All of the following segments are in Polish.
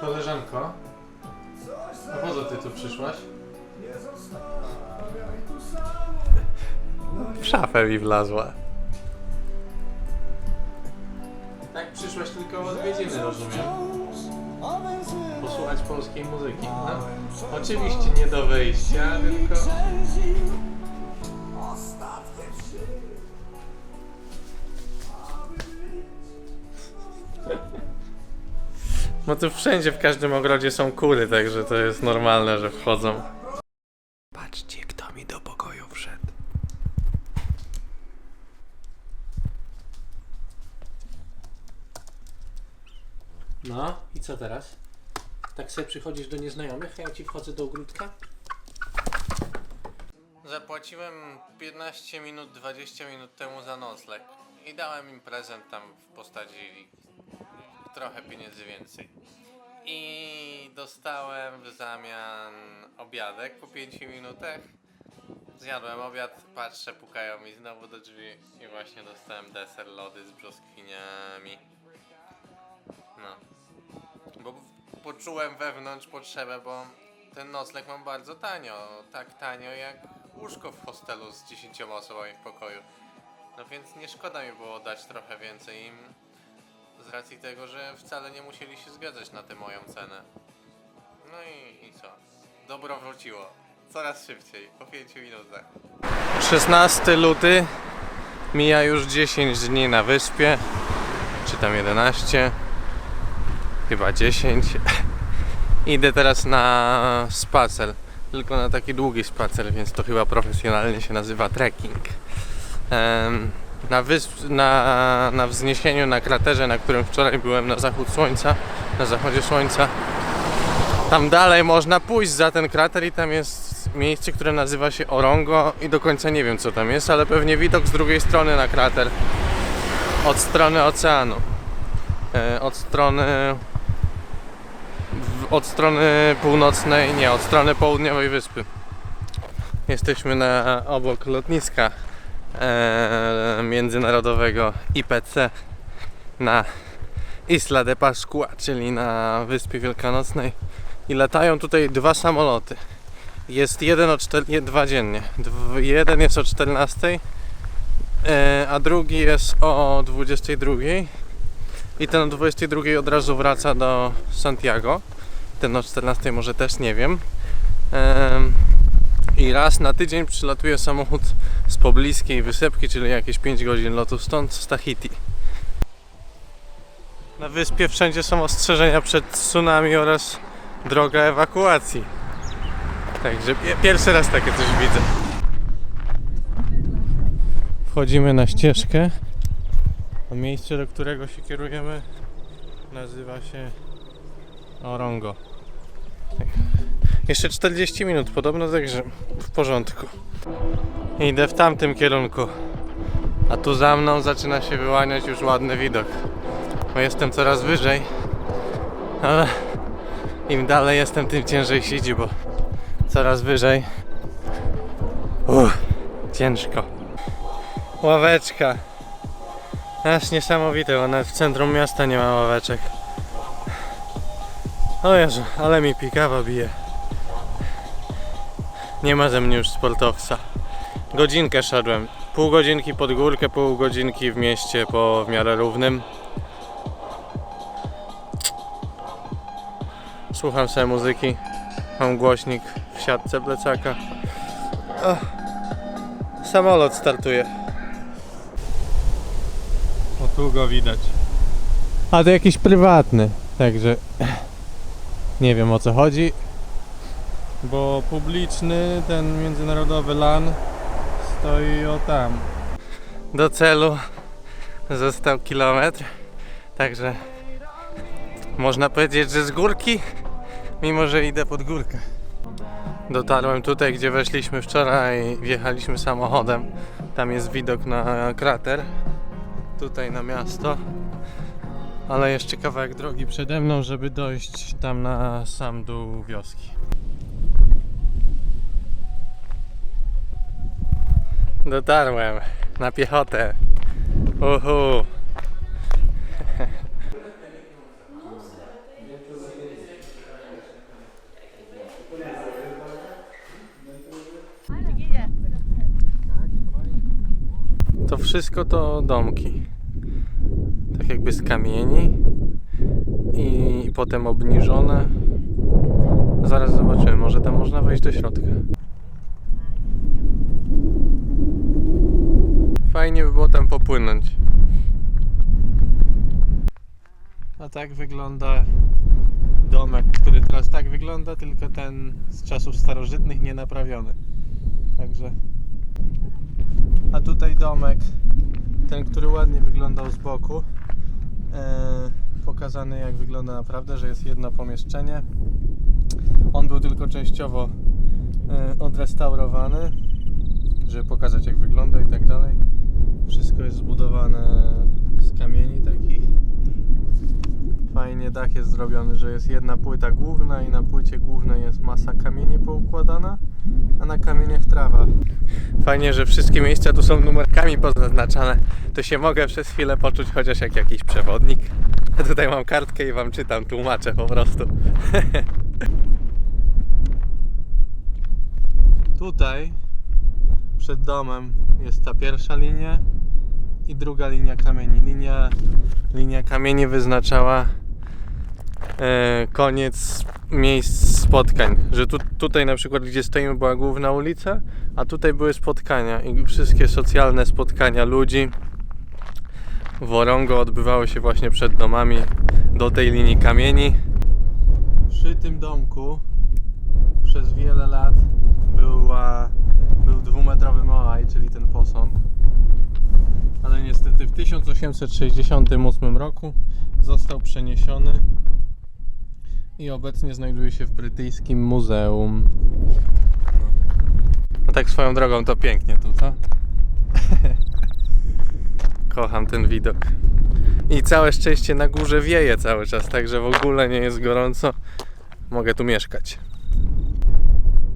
Koleżanko, a po co ty tu przyszłaś? W szafę mi wlazła. Tak, przyszłaś tylko odwiedziny, rozumiem. Posłuchać polskiej muzyki. No, oczywiście nie do wejścia, tylko... No tu wszędzie, w każdym ogrodzie są kury, także to jest normalne, że wchodzą. Patrzcie, kto mi do pokoju wszedł. No i co teraz? Tak sobie przychodzisz do nieznajomych, a ja ci wchodzę do ogródka? Zapłaciłem 15 minut, 20 minut temu za nocleg i dałem im prezent tam w postaci trochę pieniędzy więcej. I dostałem w zamian obiadek po 5 minutach. Zjadłem obiad, patrzę, pukają mi znowu do drzwi i właśnie dostałem deser lody z brzoskwiniami. No. Poczułem wewnątrz potrzebę, bo ten nocleg mam bardzo tanio. Tak tanio jak łóżko w hostelu z 10 osobami w pokoju. No więc nie szkoda mi było dać trochę więcej im z racji tego, że wcale nie musieli się zgadzać na tę moją cenę. No i, i co? Dobro wróciło. Coraz szybciej, po 5 minutach. 16 luty. Mija już 10 dni na wyspie. Czy tam 11? Chyba 10. Idę teraz na spacer. Tylko na taki długi spacer, więc to chyba profesjonalnie się nazywa trekking. Na, wysp, na, na wzniesieniu, na kraterze, na którym wczoraj byłem na zachód słońca, na zachodzie słońca. Tam dalej można pójść za ten krater i tam jest miejsce, które nazywa się Orongo i do końca nie wiem co tam jest, ale pewnie widok z drugiej strony na krater. Od strony oceanu. E, od strony od strony północnej, nie, od strony południowej wyspy. Jesteśmy na obok lotniska e, międzynarodowego IPC na Isla de Pascua, czyli na Wyspie Wielkanocnej. I latają tutaj dwa samoloty. Jest jeden o czter... dwa dziennie. Dw... Jeden jest o 14, e, a drugi jest o 22. I ten o 22 od razu wraca do Santiago. Ten o 14 może też nie wiem. Em, I raz na tydzień przylatuje samochód z pobliskiej wysepki, czyli jakieś 5 godzin lotu stąd, z Tahiti. Na wyspie wszędzie są ostrzeżenia przed tsunami oraz droga ewakuacji. Także pie- pierwszy raz takie coś widzę. Wchodzimy na ścieżkę. A miejsce, do którego się kierujemy, nazywa się Orongo. Jeszcze 40 minut podobno, także w porządku. Idę w tamtym kierunku. A tu za mną zaczyna się wyłaniać już ładny widok. Bo jestem coraz wyżej. Ale im dalej jestem, tym ciężej się idzie, bo coraz wyżej. Uff, ciężko. Ławeczka. Aż niesamowite, bo nawet w centrum miasta nie ma ławeczek. O Jezu, ale mi pikawa bije. Nie ma ze mnie już sportowca. Godzinkę szedłem. Pół godzinki pod górkę, pół godzinki w mieście po w miarę równym. Słucham sobie muzyki. Mam głośnik w siatce plecaka. O, samolot startuje. O tu go widać. A to jakiś prywatny, także nie wiem o co chodzi. Bo publiczny, ten międzynarodowy LAN stoi o tam. Do celu został kilometr, także można powiedzieć, że z górki, mimo że idę pod górkę. Dotarłem tutaj, gdzie weszliśmy wczoraj, wjechaliśmy samochodem. Tam jest widok na krater, tutaj na miasto. Ale jeszcze kawałek drogi przede mną, żeby dojść tam na sam dół wioski. Dotarłem na piechotę. Uhu. To wszystko to domki. Tak jakby z kamieni i potem obniżone. Zaraz zobaczymy, może tam można wejść do środka. Fajnie by było tam popłynąć. A tak wygląda domek, który teraz tak wygląda, tylko ten z czasów starożytnych nie naprawiony. Także. A tutaj domek, ten, który ładnie wyglądał z boku. E, pokazany jak wygląda naprawdę, że jest jedno pomieszczenie. On był tylko częściowo e, odrestaurowany, żeby pokazać jak wygląda i tak dalej. Wszystko jest zbudowane z kamieni takich. Fajnie dach jest zrobiony, że jest jedna płyta główna i na płycie głównej jest masa kamieni poukładana, a na kamieniach trawa. Fajnie, że wszystkie miejsca tu są numerkami pozaznaczane. To się mogę przez chwilę poczuć chociaż jak jakiś przewodnik. Tutaj mam kartkę i wam czytam, tłumaczę po prostu. tutaj przed domem jest ta pierwsza linia i druga linia kamieni. Linia, linia kamieni wyznaczała e, koniec miejsc spotkań. Że tu, tutaj na przykład, gdzie stoimy, była główna ulica, a tutaj były spotkania i wszystkie socjalne spotkania ludzi w Orongo odbywały się właśnie przed domami do tej linii kamieni. Przy tym domku przez wiele lat była, był dwumetrowy Moai, czyli ten posąg. Ale niestety w 1868 roku został przeniesiony i obecnie znajduje się w brytyjskim muzeum. No. Tak swoją drogą to pięknie tu, co? Kocham ten widok. I całe szczęście na górze wieje cały czas, także w ogóle nie jest gorąco. Mogę tu mieszkać.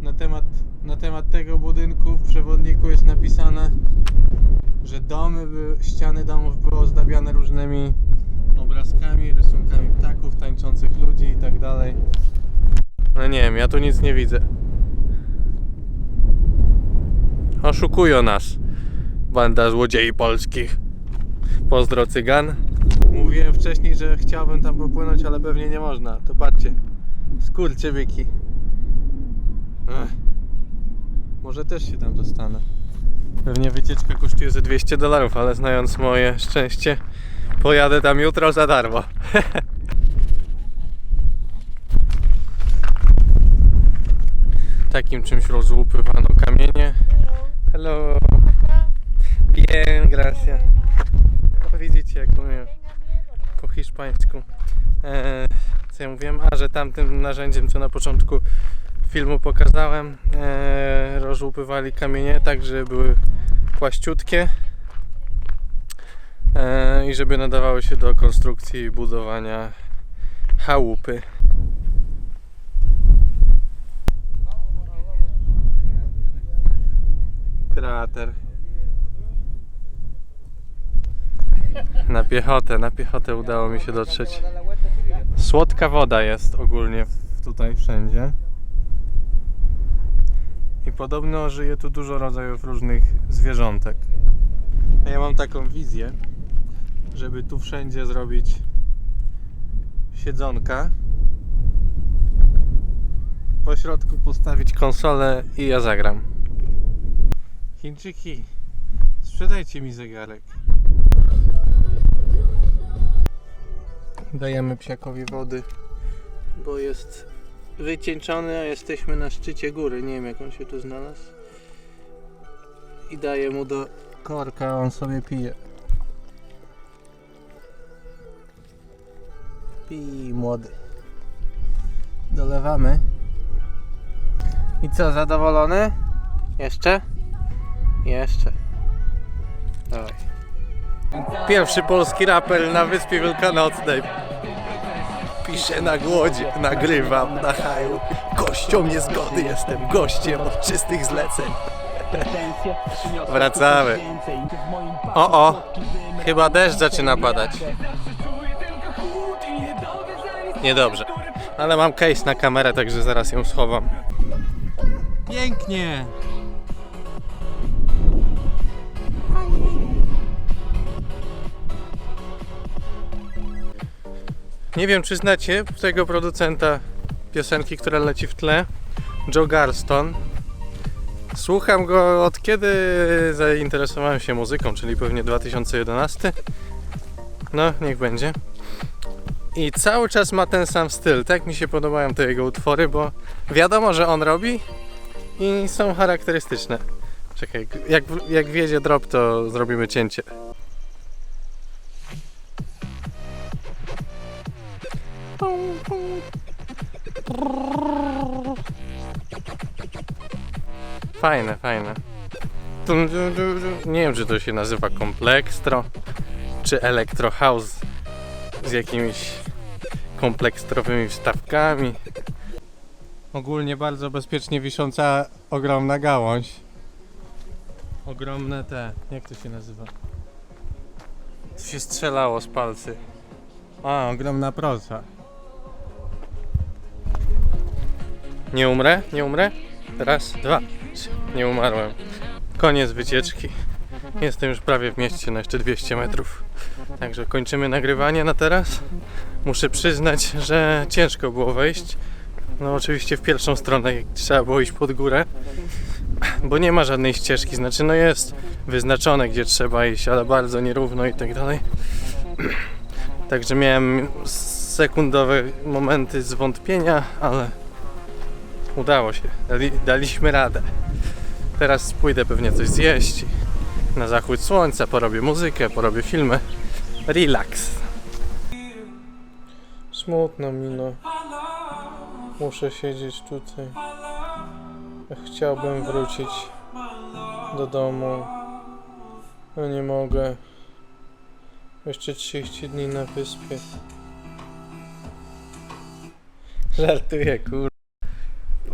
Na temat, na temat tego budynku w przewodniku jest napisane, że domy, by, ściany domów były ozdabiane różnymi obrazkami, rysunkami ptaków, tańczących ludzi i tak dalej. No nie wiem, ja tu nic nie widzę. Oszukują nas. Banda złodziei polskich. Pozdro cygan. Mówiłem wcześniej, że chciałbym tam popłynąć, ale pewnie nie można. To patrzcie. Skurczybyki. Ech. Może też się tam dostanę. Pewnie wycieczka kosztuje ze 200 dolarów, ale znając moje szczęście, pojadę tam jutro za darmo. Takim czymś rozłupywano kamienie. Hello. Bien, gracias. No, widzicie, jak umiem po hiszpańsku. E, co ja mówiłem? A, że tamtym narzędziem, co na początku filmu pokazałem, e, rozłupywali kamienie tak, żeby były płaściutkie e, i żeby nadawały się do konstrukcji i budowania chałupy. Krater. Na piechotę, na piechotę udało mi się dotrzeć. Słodka woda jest ogólnie tutaj wszędzie. I podobno żyje tu dużo rodzajów różnych zwierzątek. Ja mam taką wizję, żeby tu wszędzie zrobić siedzonka. Po środku postawić konsolę i ja zagram. Chińczyki, sprzedajcie mi zegarek. Dajemy psiakowi wody, bo jest wycieńczony, a jesteśmy na szczycie góry. Nie wiem jak on się tu znalazł. I daję mu do korka, a on sobie pije. Pij młody. Dolewamy. I co, zadowolony? Jeszcze? Jeszcze. Dawaj. Pierwszy polski raper na Wyspie Wielkanocnej. Piszę na głodzie, nagrywam na haju. Gością niezgody jestem, gościem od czystych zleceń. Wracamy. O, o, chyba deszcz zaczyna padać. Niedobrze. Ale mam case na kamerę, także zaraz ją schowam. Pięknie! Nie wiem, czy znacie tego producenta piosenki, która leci w tle. Joe Garston. Słucham go od kiedy zainteresowałem się muzyką, czyli pewnie 2011. No, niech będzie. I cały czas ma ten sam styl. Tak mi się podobają te jego utwory, bo wiadomo, że on robi i są charakterystyczne. Czekaj, jak, jak drop, to zrobimy cięcie. Fajne, fajne. Nie wiem, czy to się nazywa komplekstro, czy elektro house z jakimiś komplekstrowymi wstawkami. Ogólnie bardzo bezpiecznie wisząca ogromna gałąź. Ogromne te, jak to się nazywa? Co się strzelało z palcy? A, ogromna proca. Nie umrę? Nie umrę? Raz, dwa. Nie umarłem. Koniec wycieczki. Jestem już prawie w mieście na jeszcze 200 metrów. Także kończymy nagrywanie na teraz. Muszę przyznać, że ciężko było wejść. No oczywiście w pierwszą stronę trzeba było iść pod górę. Bo nie ma żadnej ścieżki, znaczy no jest wyznaczone gdzie trzeba iść, ale bardzo nierówno i tak dalej. Także miałem sekundowe momenty zwątpienia, ale udało się. Dali, daliśmy radę. Teraz pójdę pewnie coś zjeść. Na zachód słońca porobię muzykę, porobię filmy. Relax. Smutno mi no. Muszę siedzieć tutaj. Chciałbym wrócić do domu. No nie mogę. Jeszcze 30 dni na wyspie. Żartuję, kur...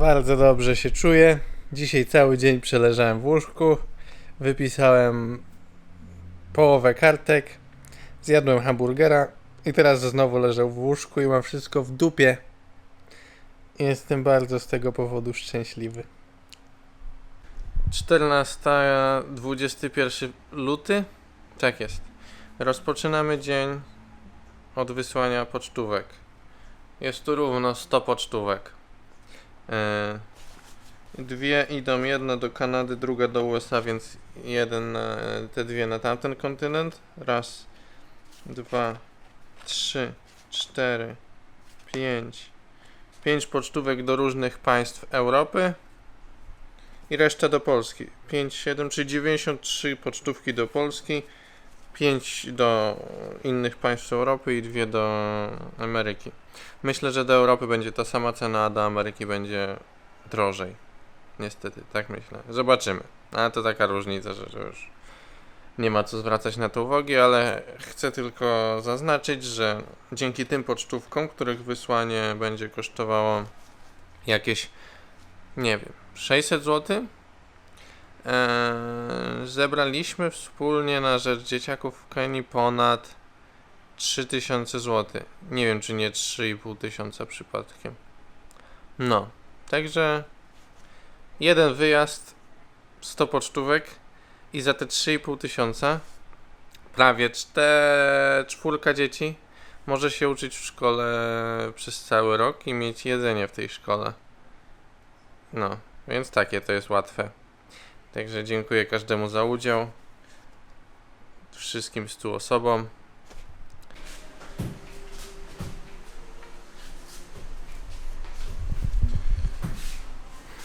Bardzo dobrze się czuję. Dzisiaj cały dzień przeleżałem w łóżku. Wypisałem połowę kartek. Zjadłem hamburgera. I teraz znowu leżę w łóżku i mam wszystko w dupie. Jestem bardzo z tego powodu szczęśliwy. 14, 21 luty? Tak jest. Rozpoczynamy dzień od wysłania pocztówek. Jest tu równo 100 pocztówek. E, Dwie idą, jedna do Kanady, druga do USA, więc jeden na, te dwie na tamten kontynent. Raz, dwa, trzy, cztery, pięć. Pięć pocztówek do różnych państw Europy i reszta do Polski. 5, 7, czyli 93 pocztówki do Polski, 5 do innych państw Europy i dwie do Ameryki. Myślę, że do Europy będzie ta sama cena, a do Ameryki będzie drożej. Niestety, tak myślę. Zobaczymy. Ale to taka różnica, że, że już nie ma co zwracać na to uwagi, ale chcę tylko zaznaczyć, że dzięki tym pocztówkom, których wysłanie będzie kosztowało jakieś, nie wiem, 600 zł, Eee, zebraliśmy wspólnie na rzecz dzieciaków w Kenii ponad 3000 zł. Nie wiem, czy nie 3,5 tysiąca przypadkiem. No, także jeden wyjazd, 100 pocztówek i za te 3,5 tysiąca prawie czte, czwórka dzieci może się uczyć w szkole przez cały rok i mieć jedzenie w tej szkole. No, więc takie to jest łatwe. Także dziękuję każdemu za udział. Wszystkim stu osobom.